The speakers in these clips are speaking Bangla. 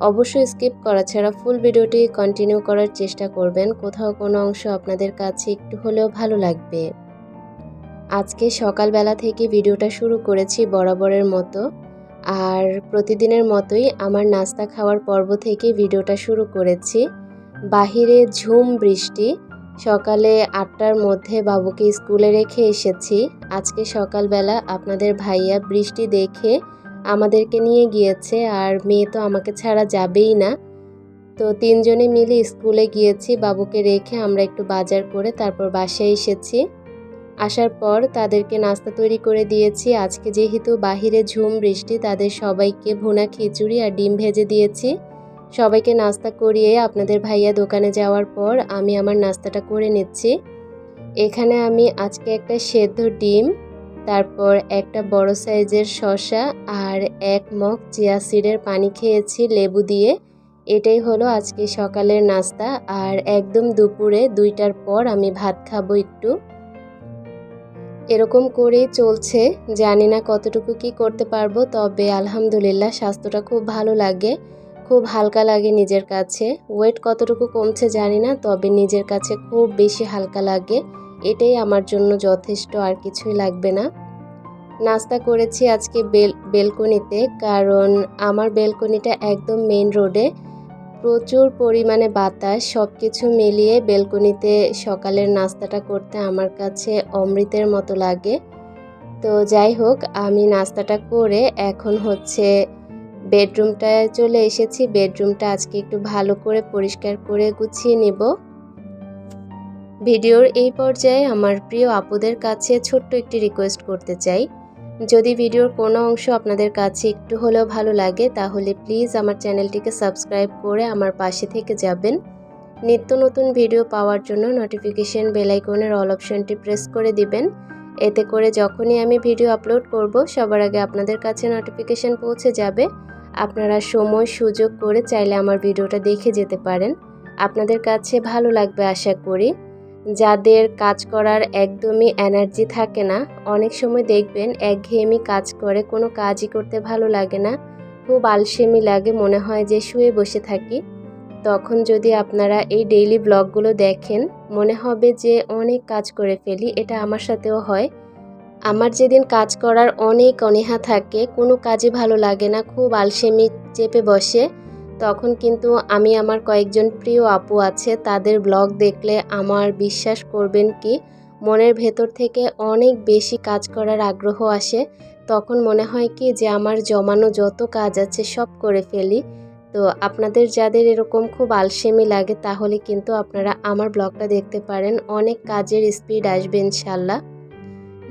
অবশ্যই স্কিপ করা ছাড়া ফুল ভিডিওটি কন্টিনিউ করার চেষ্টা করবেন। কোথাও কোনো অংশ আপনাদের কাছে একটু হলেও ভালো লাগবে। আজকে সকালবেলা থেকে ভিডিওটা শুরু করেছি বরাবরের মতো। আর প্রতিদিনের মতোই আমার নাস্তা খাওয়ার পর্ব থেকে ভিডিওটা শুরু করেছি। বাহিরে ঝুম বৃষ্টি। সকালে আটটার মধ্যে বাবুকে স্কুলে রেখে এসেছি। আজকে সকালবেলা আপনাদের ভাইয়া বৃষ্টি দেখে আমাদেরকে নিয়ে গিয়েছে আর মেয়ে তো আমাকে ছাড়া যাবেই না। তো তিনজনে মিলে স্কুলে গিয়েছি, বাবুকে রেখে আমরা একটু বাজার করে তারপর বাসায় এসেছি। আসার পর তাদেরকে নাস্তা তৈরি করে দিয়েছি। আজকে যেহেতু বাহিরে ঝুম, বৃষ্টি, তাদের সবাইকে ভুনা খিচুড়ি আর ডিম ভেজে দিয়েছি। সবাইকে নাস্তা করিয়ে আপনাদের ভাইয়া দোকানে যাওয়ার পর আমি আমার নাস্তাটা করে নিচ্ছি। এখানে আমি আজকে একটা সেদ্ধ ডিম তারপর একটা বড় সাইজের শসা আর এক মগ চিয়া সিডের পানি খেয়েছি লেবু দিয়ে। এটাই হলো আজকে সকালের নাস্তা আর একদম দুপুরে দুইটার পর আমি ভাত খাব একটু। এরকম করেই চলছে, জানি না কতটুকু কি করতে পারব, তবে আলহামদুলিল্লাহ স্বাস্থ্যটা খুব ভালো লাগে। খুব হালকা লাগে নিজের কাছে। ওয়েট কতটুকু কমছে জানি না, তবে নিজের কাছে খুব বেশি হালকা লাগে। এটাই আমার জন্য যথেষ্ট, আর কিছুই লাগবে না। নাস্তা করেছি আজকে বেল, বেলকনিতে, কারণ আমার বেলকনিটা একদম মেন রোডে প্রচুর পরিমাণে বাতাস সব কিছু মিলিয়ে বেলকনিতে সকালের নাস্তাটা করতে আমার কাছে অমৃতের মতো লাগে। তো যাই হোক, আমি নাস্তাটা করে এখন হচ্ছে বেডরুমটায় চলে এসেছি। বেডরুমটা আজকে একটু ভালো করে পরিষ্কার করে গুছিয়ে নেব। ভিডিওর এই পর্যায়ে আমার প্রিয় আপুদের কাছে ছোট্ট একটি রিকোয়েস্ট করতে চাই। যদি ভিডিওর কোনো অংশ আপনাদের কাছে একটু হলেও ভালো লাগে, তাহলে প্লিজ আমার চ্যানেলটিকে সাবস্ক্রাইব করে আমার পাশে থেকে যাবেন। নিত্য নতুন ভিডিও পাওয়ার জন্য নোটিফিকেশন বেলাইকনের অল অপশনটি প্রেস করে দিবেন। এতে করে যখনই আমি ভিডিও আপলোড করব, সবার আগে আপনাদের কাছে নোটিফিকেশন পৌঁছে যাবে। আপনারা সময়, সুযোগ করে চাইলে আমার ভিডিওটা দেখে যেতে পারেন। আপনাদের কাছে ভালো লাগবে আশা করি। যাদের কাজ করার একদমই এনার্জি থাকে না, অনেক সময় দেখবেন একঘেয়েমি কাজ করে, কোনো কাজই করতে ভালো লাগে না। খুব আলসেমি লাগে, মনে হয় যে শুয়ে বসে থাকি। তখন যদি আপনারা এই ডেইলি ব্লগগুলো দেখেন, মনে হবে যে অনেক কাজ করে ফেলি, এটা আমার সাথেও হয়। আমার যেদিন কাজ করার অনেক অনীহা থাকে, কোনো কাজই ভালো লাগে না, খুব আলসেমি চেপে বসে। তখন কিন্তু আমি আমার কয়েকজন প্রিয় আপু আছে, তাদের ব্লগ দেখলে আমার বিশ্বাস করবেন কি, মনের ভেতর থেকে অনেক বেশি কাজ করার আগ্রহ আসে। তখন মনে হয় কি যে আমার জমানো যত কাজ আছে সব করে ফেলি। তো আপনাদের যাদের এরকম খুব আলসেমি লাগে তাহলে কিন্তু আপনারা আমার ব্লগটা দেখতে পারেন। অনেক কাজের স্পিড আসবে ইনশাল্লাহ।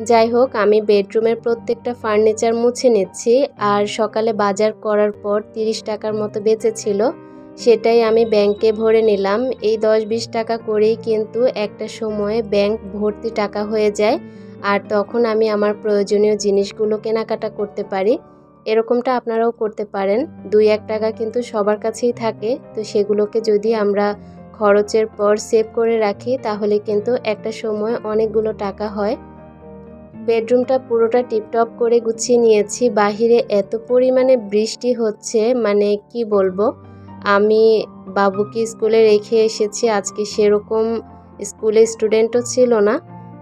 যাই হোক, আমি বেডরুমের প্রত্যেকটা ফার্নিচার মুছে নিচ্ছি আর সকালে বাজার করার পর তিরিশ টাকার মতো বেঁচেছিল, সেটাই আমি ব্যাংকে ভরে নিলাম। এই দশ বিশ টাকা করেই কিন্তু একটা সময়ে ব্যাংক ভর্তি টাকা হয়ে যায় আর তখন আমি আমার প্রয়োজনীয় জিনিসগুলো কেনাকাটা করতে পারি। এরকমটা আপনারাও করতে পারেন। দুই এক টাকা কিন্তু সবার কাছেই থাকে, তো সেগুলোকে যদি আমরা খরচের পর সেভ করে রাখি, তাহলে কিন্তু একটা সময় অনেকগুলো টাকা হয়। বেডরুমটা পুরোটা টিপটপ করে গুছিয়ে নিয়েছি। বাহিরে এত পরিমাণে বৃষ্টি হচ্ছে মানে কি বলব? আমি বাবুকে স্কুলে রেখে এসেছি, আজকে সেরকম স্কুলে স্টুডেন্টও ছিল না।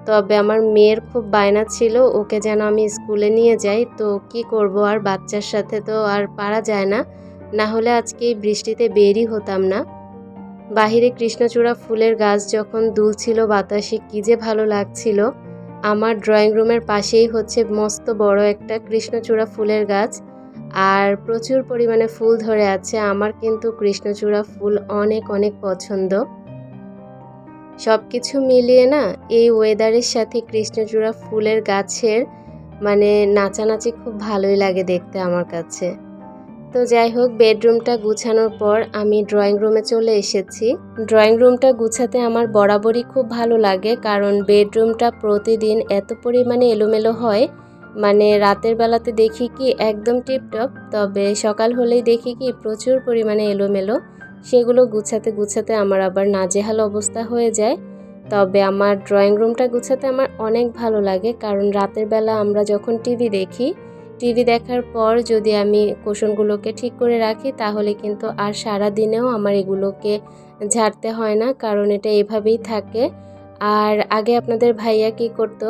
তবে আমার মেয়ের খুব বায়না ছিল, ওকে যেন আমি স্কুলে নিয়ে যাই। তো কি করব, আর বাচ্চার সাথে তো আর পারা যায় না। না হলে আজকে এই বৃষ্টিতে বেরই হতাম না। বাহিরে কৃষ্ণচূড়া ফুলের গাছ যখন দুলছিল বাতাসে, কী যে ভালো লাগছিল। আমার ড্রয়িং রুমের পাশেই হচ্ছে মস্ত বড় একটা কৃষ্ণচূড়া ফুলের গাছ। আর প্রচুর পরিমাণে ফুল ধরে আছে। আমার কিন্তু কৃষ্ণচূড়া ফুল অনেক অনেক পছন্দ। সব কিছু মিলিয়ে না এই ওয়েদারের সাথে কৃষ্ণচূড়া ফুলের গাছের মানে নাচানাচি খুব ভালোই লাগে দেখতে আমার কাছে। তো যাই হোক, বেডরুমটা গুছানোর পর আমি ড্রয়িং রুমে চলে এসেছি। ড্রয়িং রুমটা গুছাতে আমার বরাবরই খুব ভালো লাগে, কারণ বেডরুমটা প্রতিদিন এত পরিমাণে এলোমেলো হয়। মানে রাতের বেলাতে দেখি কি একদম টিপটপ, তবে সকাল হলেই দেখি কি প্রচুর পরিমাণে এলোমেলো। সেগুলো গুছাতে গুছাতে আমার আবার নাজেহাল অবস্থা হয়ে যায়। তবে আমার ড্রয়িং রুমটা গুছাতে আমার অনেক ভালো লাগে, কারণ রাতের বেলা আমরা যখন টিভি দেখি টিভি দেখার পর যদি আমি কোষণগুলোকে ঠিক করে রাখি, তাহলে কিন্তু আর সারা দিনেও আমার এগুলোকে ঝাড়তে হয় না, কারণ এটা এভাবেই থাকে। আর আগে আপনাদের ভাইয়া কি করতো?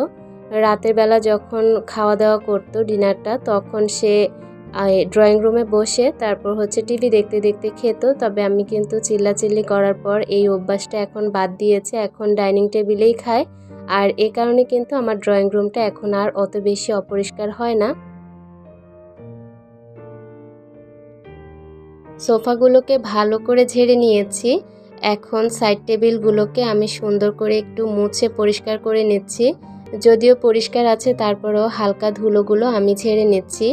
রাতের বেলা যখন খাওয়া দাওয়া করতো ডিনারটা, তখন সে ড্রয়িং রুমে বসে তারপর হচ্ছে টিভি দেখতে দেখতে খেত। তবে আমি কিন্তু চিল্লাচিল্লি করার পর এই অভ্যাসটা এখন বাদ দিয়েছে, এখন ডাইনিং টেবিলেই খায় আর এ কারণে কিন্তু আমার ড্রয়িং রুমটা এখন আর অত বেশি অপরিষ্কার হয় না। সোফাগুলোকে ভালো করে ঝেড়ে নিয়েছি। এখন সাইড টেবিলগুলোকে আমি সুন্দর করে একটু মুছে পরিষ্কার করে নিচ্ছি। যদিও পরিষ্কার আছে, তারপরেও হালকা ধুলোগুলো আমি ঝেড়ে নিচ্ছি।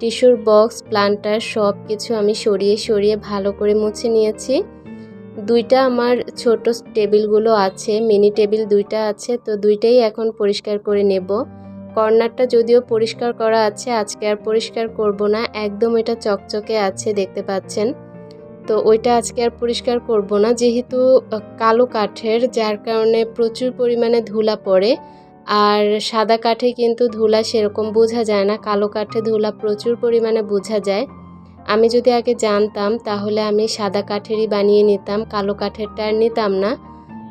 টিস্যুর বক্স, প্লান্টার সব কিছু আমি সরিয়ে সরিয়ে ভালো করে মুছে নিয়েছি। দুইটা আমার ছোট টেবিলগুলো আছে, মিনি টেবিল দুইটা আছে, তো দুইটাই এখন পরিষ্কার করে নেব। কর্নারটা যদিও পরিষ্কার করা আছে, আজকে আর পরিষ্কার করব না। একদম এটা চকচকে আছে, দেখতে পাচ্ছেন? তো ওইটা আজকে আর পরিষ্কার করব না। যেহেতু কালো কাঠের, যার কারণে প্রচুর পরিমাণে ধুলা পড়ে। আর সাদা কাঠে কিন্তু ধুলা সেরকম বোঝা যায় না। কালো কাঠে ধুলা প্রচুর পরিমাণে বোঝা যায়। আমি যদি আগে জানতাম, তাহলে আমি সাদা কাঠেরই বানিয়ে নিতাম। কালো কাঠেরটা আর নিতাম না।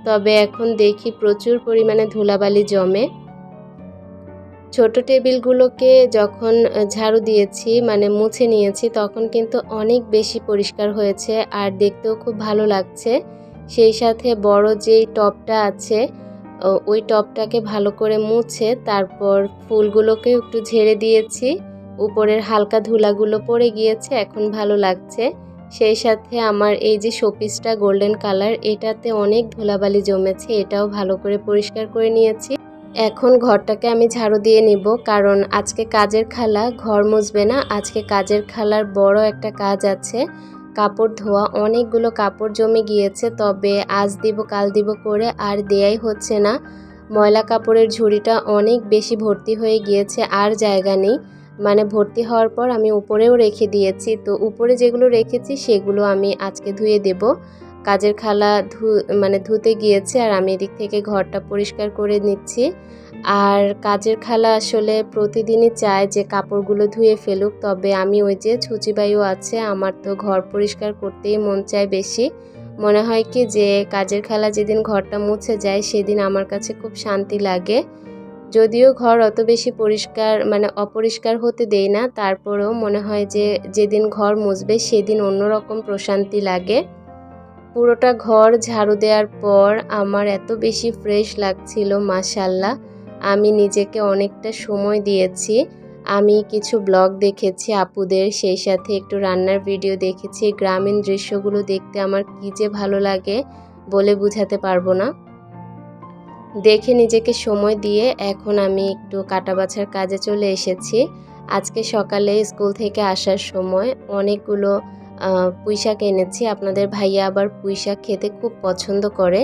তবে এখন দেখি প্রচুর পরিমাণে ধুলাবালি জমে। ছোট টেবিলগুলোকে যখন ঝাড়ু দিয়েছি মানে মুছে নিয়েছি, তখন কিন্তু অনেক বেশি পরিষ্কার হয়েছে আর দেখতেও খুব ভালো লাগছে। সেই সাথে বড় যেই টপটা আছে ওই টপটাকে ভালো করে মুছে তারপর ফুলগুলোকে একটু ঝেড়ে দিয়েছি। উপরের হালকা ধুলাগুলো পড়ে গিয়েছে, এখন ভালো লাগছে। সেই সাথে আমার এই যে শোপিসটা গোল্ডেন কালার, এটাতে অনেক ধুলাবালি জমেছে, এটাও ভালো করে পরিষ্কার করে নিয়েছি। এখন ঘরটাকে আমি ঝাড়ু দিয়ে নিব, কারণ আজকে কাজের খালা ঘর মুছবে না। আজকে কাজের খালার বড় একটা কাজ আছে। কাপড় ধোয়া, অনেকগুলো কাপড় জমে গিয়েছে, তবে আজ দিব, কাল দিব করে আর দেয়াই হচ্ছে না। ময়লা কাপড়ের ঝুড়িটা অনেক বেশি ভর্তি হয়ে গিয়েছে, আর জায়গা নেই। মানে ভর্তি হওয়ার পর আমি উপরেও রেখে দিয়েছি, তো উপরে যেগুলো রেখেছি সেগুলো আমি আজকে ধুয়ে দেব। কাজের খালা ধু মানে ধুতে গিয়েছে আর আমি এদিক থেকে ঘরটা পরিষ্কার করে নিচ্ছি। আর কাজের খালা আসলে প্রতিদিনই চায় যে কাপড়গুলো ধুয়ে ফেলুক, তবে আমি ওই যে ছুচিবায়ু আছে, আমার তো ঘর পরিষ্কার করতেই মন চায় বেশি। মনে হয় কি যে কাজের খালা যেদিন ঘরটা মুছে যায়, সেদিন আমার কাছে খুব শান্তি লাগে। যদিও ঘর অত বেশি পরিষ্কার মানে অপরিষ্কার হতে দেই না, তারপরেও মনে হয় যে যেদিন ঘর মুছবে, সেদিন অন্যরকম প্রশান্তি লাগে। পুরোটা ঘর ঝাড়ু দেওয়ার পর আমার এত বেশি ফ্রেশ লাগছিল মাসাল্লাহ আমি নিজেকে অনেকটা সময় দিয়েছি। আমি কিছু ব্লগ দেখেছি আপুদের, সেই সাথে একটু রান্নার ভিডিও দেখেছি। গ্রামীণ দৃশ্যগুলো দেখতে আমার কী যে ভালো লাগে বলে বুঝাতে পারব না। দেখে নিজেকে সময় দিয়ে এখন আমি একটু কাটা বাছার কাজে চলে এসেছি। আজকে সকালে স্কুল থেকে আসার সময় অনেকগুলো পুঁইশাক এনেছি। আপনাদের ভাইয়া আবার পুঁইশাক খেতে খুব পছন্দ করে।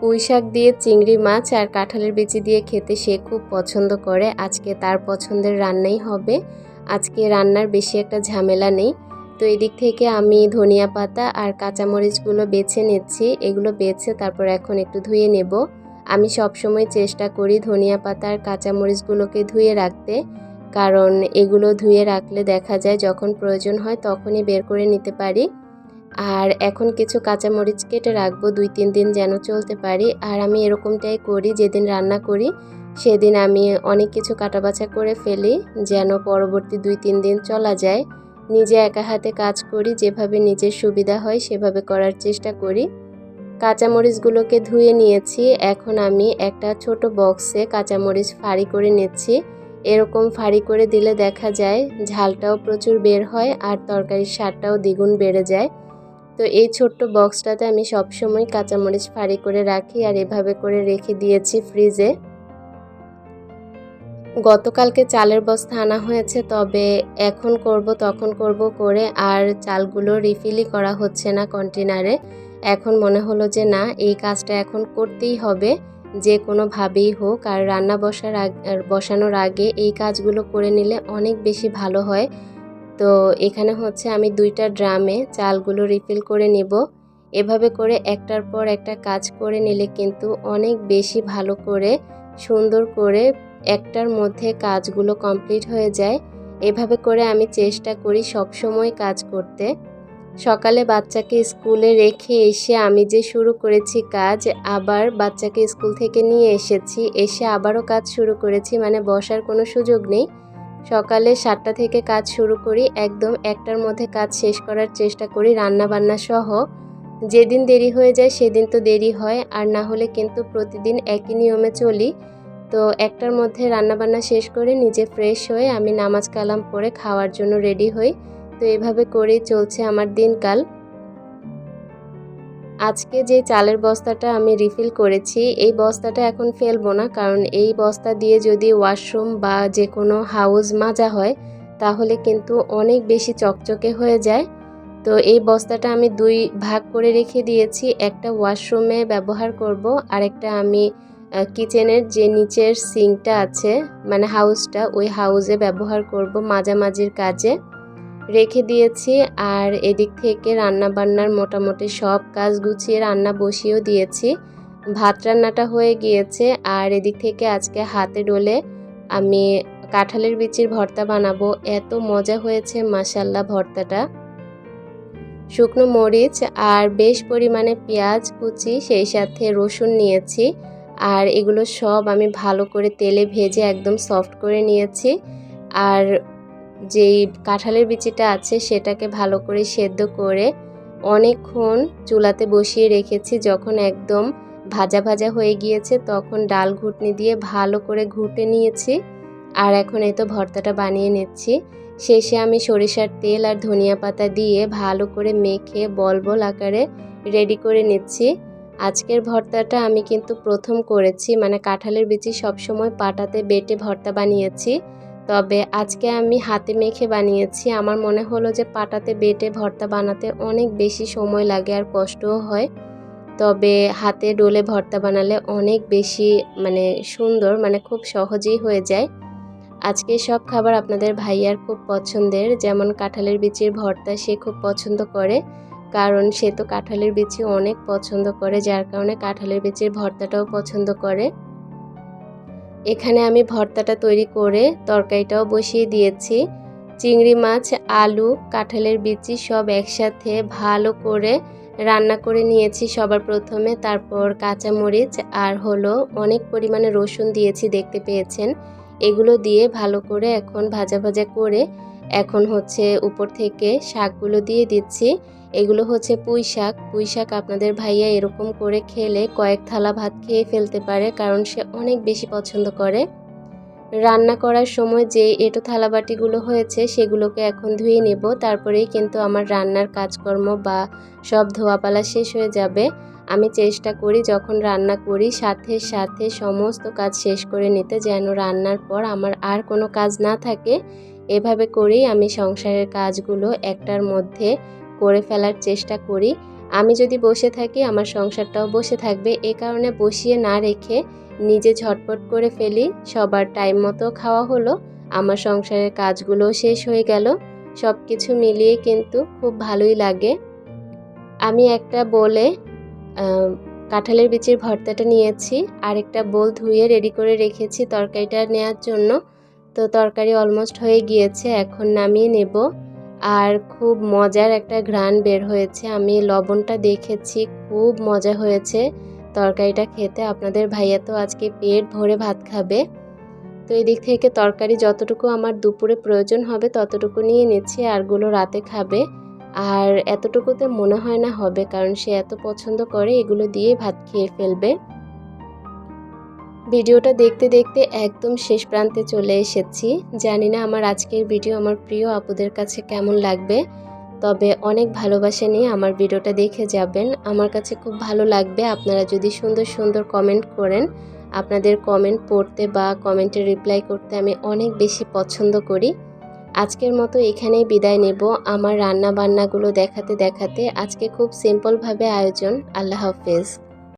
পুঁই শাক দিয়ে চিংড়ি মাছ আর কাঁঠালের বিচি দিয়ে খেতে সে খুব পছন্দ করে। আজকে তার পছন্দের রান্নাই হবে। আজকে রান্নার বেশি একটা ঝামেলা নেই। তো এদিক থেকে আমি ধনিয়া পাতা আর কাঁচামরিচগুলো বেছে নিচ্ছি। এগুলো বেছে তারপর এখন একটু ধুয়ে নেব। আমি সবসময় চেষ্টা করি ধনিয়া পাতা আর কাঁচামরিচগুলোকে ধুয়ে রাখতে। কারণ এগুলো ধুয়ে রাখলে দেখা যায় যখন প্রয়োজন হয় তখনই বের করে নিতে পারি। আর এখন কিছু কাঁচামরিচ কেটে রাখব, দুই তিন দিন যেন চলতে পারি। আর আমি এরকমটাই করি, যেদিন রান্না করি সেদিন আমি অনেক কিছু কাটাবাছা করে ফেলি, যেন পরবর্তী দুই তিন দিন চলা যায়। নিজে একা হাতে কাজ করি, যেভাবে নিজের সুবিধা হয় সেভাবে করার চেষ্টা করি। কাঁচামরিচগুলোকে ধুয়ে নিয়েছি, এখন আমি একটা ছোট বক্সে কাঁচামরিচ ফাড়ি করে নিচ্ছি। এরকম ফাড়ি করে দিলে দেখা যায় ঝালটাও প্রচুর বের হয় আর তরকারির স্বাদটাও দ্বিগুণ বেড়ে যায়। তো এই ছোট্ট বক্সটাতে আমি সবসময় কাঁচামরিচ ফাড়ি করে রাখি আর এভাবে করে রেখে দিয়েছি ফ্রিজে। গতকালকে চালের বস্তা আনা হয়েছে, তবে এখন করব, তখন করব করে আর চালগুলো রিফিলই করা হচ্ছে না কন্টেনারে। এখন মনে হলো যে না, এই কাজটা এখন করতেই হবে। যে কোনোভাবেই হোক, আর রান্না বসার বসানোর আগে এই কাজগুলো করে নিলে অনেক বেশি ভালো হয়। তো এখানে হচ্ছে আমি দুইটা ড্রামে চালগুলো রিফিল করে নিব। এভাবে করে একটার পর একটা কাজ করে নিলে কিন্তু অনেক বেশি ভালো করে, সুন্দর করে একটার মধ্যে কাজগুলো কমপ্লিট হয়ে যায়। এভাবে করে আমি চেষ্টা করি সব সময় কাজ করতে। সকালে বাচ্চাকে স্কুলে রেখে এসে আমি যে শুরু করেছি কাজ, আবার বাচ্চাকে স্কুল থেকে নিয়ে এসেছি, এসে আবারও কাজ শুরু করেছি মানে বসার কোনো সুযোগ নেই। সকালে সাতটা থেকে কাজ শুরু করি, একদম একটার মধ্যে কাজ শেষ করার চেষ্টা করি রান্না বান্না সহ। যেদিন দেরি হয়ে যায় সেদিন তো দেরি হয়, আর না হলে কিন্তু প্রতিদিন একই নিয়মে চলি। তো একটার মধ্যে রান্নাবান্না শেষ করে নিজে ফ্রেশ হয়ে আমি নামাজ কালাম পরে খাওয়ার জন্য রেডি হই। তো এভাবে করেই চলছে আমার দিনকাল। আজকে যে চালের বস্তাটা আমি রিফিল করেছি, এই বস্তাটা এখন ফেলব না, কারণ এই বস্তা দিয়ে যদি ওয়াশরুম বা যে কোনো হাউস মাজা হয়, তাহলে কিন্তু অনেক বেশি চকচকে হয়ে যায়। তো এই বস্তাটা আমি দুই ভাগ করে রেখে দিয়েছি, একটা ওয়াশরুমে ব্যবহার করব আর একটা আমি কিচেনের যে নিচের সিঙ্কটা আছে মানে হাউসটা ওই হাউসে ব্যবহার করব মাঝামাঝির কাজে। রেখে দিয়েছি আর এদিক থেকে রান্না বান্নার মোটামুটি সব কাজ গুছিয়ে রান্না বসিয়েও দিয়েছি। ভাত রান্নাটা হয়ে গিয়েছে আর এদিক থেকে আজকে হাতে ডোলে আমি কাঁঠালের বিচির ভর্তা বানাবো। এত মজা হয়েছে মাসাল্লা ভর্তাটা। শুকনো মরিচ আর বেশ পরিমাণে পেঁয়াজ কুচি, সেই সাথে রসুন নিয়েছি আর এগুলো সব আমি ভালো করে তেলে ভেজে একদম সফট করে নিয়েছি। আর যেই কাঁঠালের বিচিটা আছে সেটাকে ভালো করে সেদ্ধ করে অনেকক্ষণ চুলাতে বসিয়ে রেখেছি। যখন একদম ভাজা ভাজা হয়ে গিয়েছে তখন ডাল ঘুটনি দিয়ে ভালো করে ঘুটে নিয়েছি আর এখন এই তো ভর্তাটা বানিয়ে নিচ্ছি। শেষে আমি সরিষার তেল আর ধনিয়া পাতা দিয়ে ভালো করে মেখে বল বল আকারে রেডি করে নিচ্ছি। আজকের ভর্তাটা আমি কিন্তু প্রথম করেছি মানে কাঁঠালের বিচি সবসময় পাটাতে বেটে ভর্তা বানিয়েছি। তবে আজকে আমি হাতে মেখে বানিয়েছি। আমার মনে হলো যে পাটাতে বেটে ভর্তা বানাতে অনেক বেশি সময় লাগে আর কষ্টও হয়। তবে হাতে ডোলে ভর্তা বানালে অনেক বেশি মানে সুন্দর মানে খুব সহজেই হয়ে যায়। আজকে সব খাবার আপনাদের ভাইয়ার খুব পছন্দের। যেমন কাঁঠালের বিচির ভর্তা সে খুব পছন্দ করে, কারণ সে তো কাঁঠালের বিচি অনেক পছন্দ করে, যার কারণে কাঁঠালের বিচির ভর্তাটাও পছন্দ করে। এখানে আমি ভর্তাটা তৈরি করে তরকারিটাও বসিয়ে দিয়েছি। চিংড়ি মাছ, আলু, কাঁঠালের বিচি সব একসাথে ভালো করে রান্না করে নিয়েছি সবার প্রথমে। তারপর কাঁচামরিচ আর হলো অনেক পরিমাণে রসুন দিয়েছি দেখতে পেয়েছেন। এগুলো দিয়ে ভালো করে এখন ভাজা ভাজা করে এখন হচ্ছে উপর থেকে শাকগুলো দিয়ে দিচ্ছি। এগুলো হচ্ছে পুঁই শাক। পুঁই শাক আপনাদের ভাইয়া এরকম করে খেলে কয়েক থালা ভাত খেয়ে ফেলতে পারে কারণ সে অনেক বেশি পছন্দ করে। রান্না করার সময় যে এটো থালাবাটিগুলো হয়েছে সেগুলোকে এখন ধুয়ে নেব। তারপরেই কিন্তু আমার রান্নার কাজকর্ম বা সব ধোয়াপালা শেষ হয়ে যাবে। আমি চেষ্টা করি যখন রান্না করি সাথে সাথে সমস্ত কাজ শেষ করে নিতে যেন রান্নার পর আমার আর কোনো কাজ না থাকে। এভাবে করেই আমি সংসারের কাজগুলো একটার মধ্যে করে ফেলার চেষ্টা করি। আমি যদি বসে থাকি, আমার সংসারটাও বসে থাকবে। এ কারণে বসিয়ে না রেখে নিজে ঝটপট করে ফেলি। সবার টাইম মতো খাওয়া হলো। আমার সংসারের কাজগুলো শেষ হয়ে গেল। সব কিছু মিলিয়ে কিন্তু খুব ভালোই লাগে। আমি একটা বলে কাঁঠালের বিচির ভর্তাটা নিয়েছি। আরেকটা বোল ধুয়ে রেডি করে রেখেছি তরকারিটা নেওয়ার জন্য। তো তরকারি অলমোস্ট হয়ে গিয়েছে। এখন নামিয়ে নেব। আর খুব মজার একটা ঘ্রাণ বের হয়েছে। আমি লবণটা দেখেছি, খুব মজা হয়েছে। তরকারিটা খেতে আপনাদের ভাইয়া তো আজকে পেট ভরে ভাত খাবে। তো এদিক থেকে তরকারি যতটুকু আমার দুপুরে প্রয়োজন হবে ততটুকু নিয়ে নিচ্ছি, আরগুলো রাতে খাবে। আর এতটুকুতে মনে হয় না হবে, কারণ সে এত পছন্দ করে, এগুলো দিয়ে ভাত খেয়ে ফেলবে। ভিডিওটা দেখতে দেখতে একদম শেষ প্রান্তে চলে এসেছি। জানি না আমার আজকের ভিডিও আমার প্রিয় আপুদের কাছে কেমন লাগবে, তবে অনেক ভালোবাসা নিয়ে আমার ভিডিওটা দেখে যাবেন। আমার কাছে খুব ভালো লাগবে আপনারা যদি সুন্দর সুন্দর কমেন্ট করেন। আপনাদের কমেন্ট পড়তে বা কমেন্টে রিপ্লাই করতে আমি অনেক বেশি পছন্দ করি। আজকের মতো এখানেই বিদায় নেব। আমার রান্না বান্নাগুলো দেখাতে দেখাতে আজকে খুব সিম্পলভাবে আয়োজন। আল্লাহ হাফেজ।